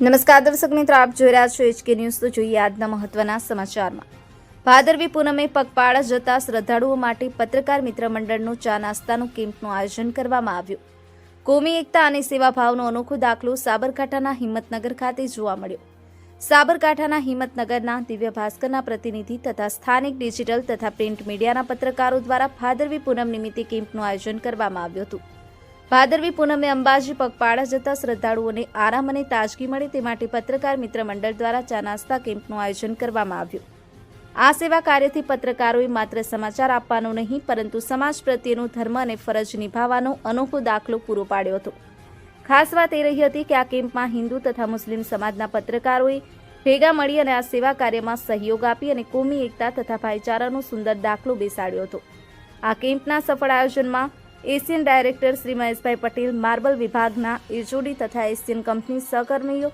નમસ્કાર દર્શક મિત્રો, આપ જોઈ રહ્યા છો એચકે ન્યૂઝ. તો જોઈએ આજના મહત્વના સમાચારમાં. ભાદરવી પૂનમે પગપાળા જતા શ્રદ્ધાળુઓ માટે પત્રકાર મિત્ર મંડળનું ચા નાસ્તાનું કેમ્પનું આયોજન કરવામાં આવ્યું. કોમી એકતા અને સેવાભાવનો અનોખો દાખલો સાબરકાંઠાના હિંમતનગર ખાતે જોવા મળ્યો. સાબરકાંઠાના હિંમતનગરના દિવ્ય ભાસ્કરના પ્રતિનિધિ તથા સ્થાનિક ડિજિટલ તથા પ્રિન્ટ મીડિયાના પત્રકારો દ્વારા ભાદરવી પૂનમ નિમિત્તે કેમ્પનું આયોજન કરવામાં આવ્યું હતું. ભાદરવી પૂનમે અંબાજી પગપાળા જતા શ્રદ્ધાળુઓને આરામ અને તાજગી મળે તે માટે પત્રકાર મિત્ર મંડળ દ્વારા ચા નાસ્તા કેમ્પનું આયોજન કરવામાં આવ્યું. આ સેવા કાર્યથી પત્રકારોએ માત્ર સમાચાર આપવાનો નહીં, પરંતુ સમાજ પ્રત્યેનું ધર્મ અને ફરજ નિભાવવાનો અનોખો દાખલો પૂરો પાડ્યો હતો. ખાસ વાત એ રહી હતી કે આ કેમ્પમાં હિન્દુ તથા મુસ્લિમ સમાજના પત્રકારોએ ભેગા મળી અને આ સેવા કાર્યમાં સહયોગ આપી અને કોમી એકતા તથા ભાઈચારાનો સુંદર દાખલો બેસાડ્યો હતો. આ કેમ્પના સફળ આયોજનમાં Asian director Shri Maheshbhai Patel marble વિભાગના એચઓડી તથા એશિયન કંપની સહકર્મીઓ.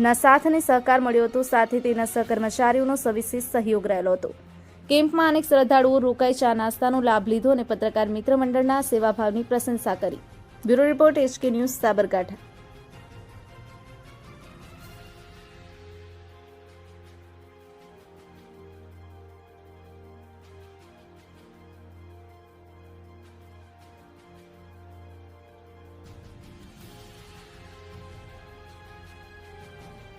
ના સાથ અને સહકાર મળ્યો હતો, સાથે તેના સહકર્મચારીઓનો સવિશેષ સહયોગ રહેલો હતો. કેમ્પમાં અનેક શ્રદ્ધાળુઓ રોકાઈ ચા નાસ્તાનો લાભ લીધો અને પત્રકાર મિત્ર મંડળના સેવાભાવની પ્રશંસા કરી. Bureau report HK news Sabarkantha.